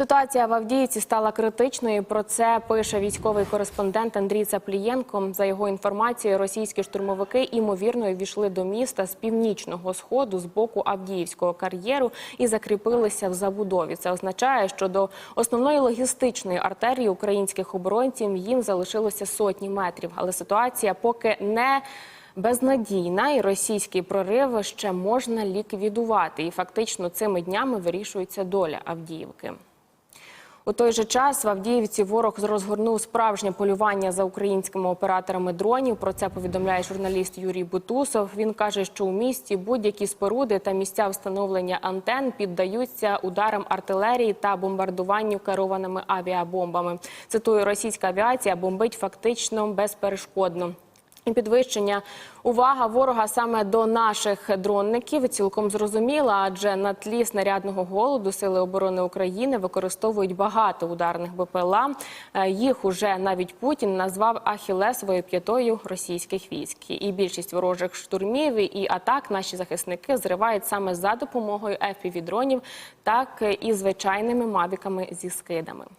Ситуація в Авдіївці стала критичною. Про це пише військовий кореспондент Андрій Цаплієнко. За його інформацією, російські штурмовики імовірно ввійшли до міста з північного сходу з боку Авдіївського кар'єру і закріпилися в забудові. Це означає, що до основної логістичної артерії українських оборонців їм залишилося сотні метрів. Але ситуація поки не Безнадійна і російський прорив ще можна ліквідувати, і фактично цими днями вирішується доля Авдіївки. У той же час в Авдіївці ворог розгорнув справжнє полювання за українськими операторами дронів. Про це повідомляє журналіст Юрій Бутусов. Він каже, що у місті будь-які споруди та місця встановлення антен піддаються ударам артилерії та бомбардуванню керованими авіабомбами. Цитую, російська авіація бомбить фактично безперешкодно. Підвищення увага ворога саме до наших дронників цілком зрозуміла, адже на тлі снарядного голоду сили оборони України використовують багато ударних БПЛА. Е, Їх уже навіть Путін назвав ахілесовою п'ятою російських військ. І більшість ворожих штурмів і атак наші захисники зривають саме за допомогою fpv дронів так і звичайними мавіками зі скидами.